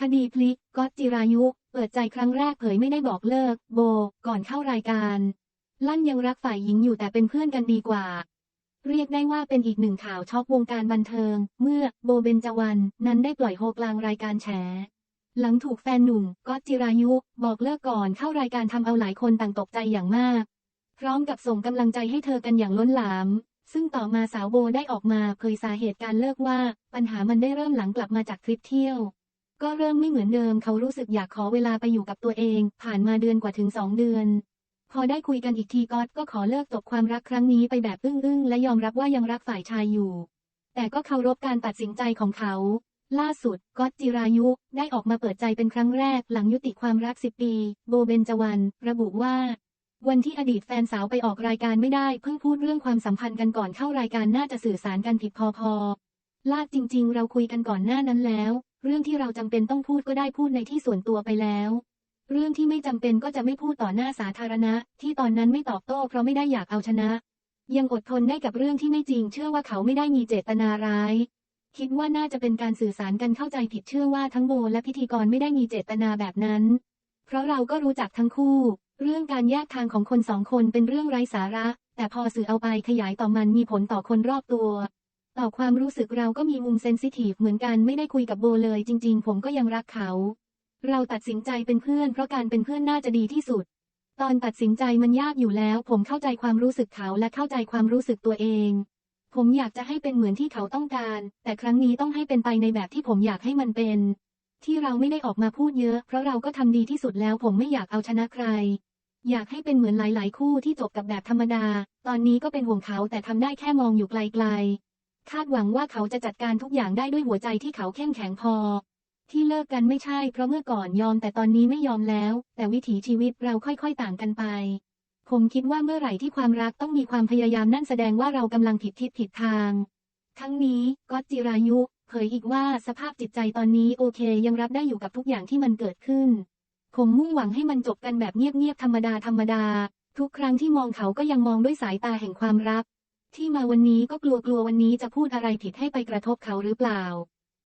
คดีพลิกก๊อตจิรายุ เปิดใจครั้งแรกเผยไม่ได้บอกเลิก โบ ก่อนเข้ารายการ ลั่นยังรักฝ่ายหญิงอยู่แต่เป็นเพื่อนกันดีกว่า เรียกได้ว่าเป็นอีกหนึ่งข่าวช็อกวงการบันเทิง เมื่อโบเบนจวรรณนั้นได้ปล่อยโฮกลางรายการแฉ หลังถูกแฟนหนุ่มก๊อตจิรายุ บอกเลิกก่อนเข้ารายการทำเอาหลายคนต่างตกใจอย่างมาก พร้อมกับส่งกำลังใจให้เธอกันอย่างล้นหลามซึ่งต่อมาสาวโบได้ออกมาเผยสาเหตุการเลิกว่า ปัญหามันได้เริ่มหลังกลับมาจากทริปเที่ยว ก็เริ่มไม่เหมือนเดิมเขารู้สึกอยากขอเวลาไปอยู่กับตัวเอง ผ่านมาเดือนกว่าถึงสองเดือน พอได้คุยกันอีกทีก๊อตก็ขอเลิกจบความรักครั้งนี้ไปแบบอึ้งๆ และยอมรับว่ายังรักฝ่ายชายอยู่ แต่ก็เคารพการตัดสินใจของเขา ล่าสุดก๊อตจิรายุ ได้ออกมาเปิดใจเป็นครั้งแรกหลังยุติความรักสิบปี โบเบนจวรรณระบุว่า วันที่อดีตแฟนสาวไปออกรายการไม่ได้เพิ่งพูดเรื่องความสัมพันธ์กันก่อนเข้ารายการน่าจะสื่อสารกันผิดพอพอลากจริง ๆ เราคุยกันก่อนหน้านั้นแล้ว เรื่องที่เราจำเป็นต้องพูดก็ได้พูดในที่ส่วนตัวไปแล้ว เรื่องที่ไม่จำเป็นก็จะไม่พูดต่อหน้าสาธารณะ ที่ตอนนั้นไม่ตอบโต้เพราะไม่ได้อยากเอาชนะ ยังอดทนได้กับเรื่องที่ไม่จริง เชื่อว่าเขาไม่ได้มีเจตนาร้าย คิดว่าน่าจะเป็นการสื่อสารกันเข้าใจผิดเชื่อว่าทั้งโบและพิธีกรไม่ได้มีเจตนาแบบนั้น เพราะเราก็รู้จักทั้งคู่ เรื่องการแยกทางของคนสองคนเป็นเรื่องไร้สาระ แต่พอสื่อเอาไปขยายต่อมันมีผลต่อคนรอบตัว ต่อความรู้สึกเราก็มีมุมเซนซิทีฟเหมือนกันไม่ได้คุยกับโบเลย จริง ๆ ผมก็ยังรักเขา เราตัดสินใจเป็นเพื่อนเพราะการเป็นเพื่อนน่าจะดีที่สุด ตอนตัดสินใจมันยากอยู่แล้ว ผมเข้าใจความรู้สึกเขาและเข้าใจความรู้สึกตัวเอง ผมอยากจะให้เป็นเหมือนที่เขาต้องการ แต่ครั้งนี้ต้องให้เป็นไปในแบบที่ผมอยากให้มันเป็น ที่เราไม่ได้ออกมาพูดเยอะ เพราะเราก็ทำดีที่สุดแล้ว ผมไม่อยากเอาชนะใคร อยากให้เป็นเหมือนหลาย ๆ คู่ที่จบกับแบบธรรมดา ตอนนี้ก็เป็นห่วงเขาแต่ทำได้แค่มองอยู่ไกล ๆ คาดหวังว่าเขาจะจัดการทุกอย่างได้ด้วยหัวใจที่เขาเข้มแข็งพอ ที่เลิกกันไม่ใช่เพราะเมื่อก่อนยอมแต่ตอนนี้ไม่ยอมแล้ว แต่วิถีชีวิตเราค่อยๆต่างกันไป ผมคิดว่าเมื่อไหร่ที่ความรักต้องมีความพยายามนั่นแสดงว่าเรากำลังผิดทิศผิดทาง ทั้งนี้ก๊อตจิรายุเผยอีกว่าสภาพจิตใจตอนนี้โอเค ยังรับได้อยู่กับทุกอย่างที่มันเกิดขึ้น ผมมุ่งหวังให้มันจบกันแบบเงียบๆธรรมดาธรรมดา ทุกครั้งที่มองเขาก็ยังมองด้วยสายตาแห่งความรัก ที่มาวันนี้ก็กลัวกลัววันนี้จะพูดอะไรผิดให้ไปกระทบเขาหรือเปล่า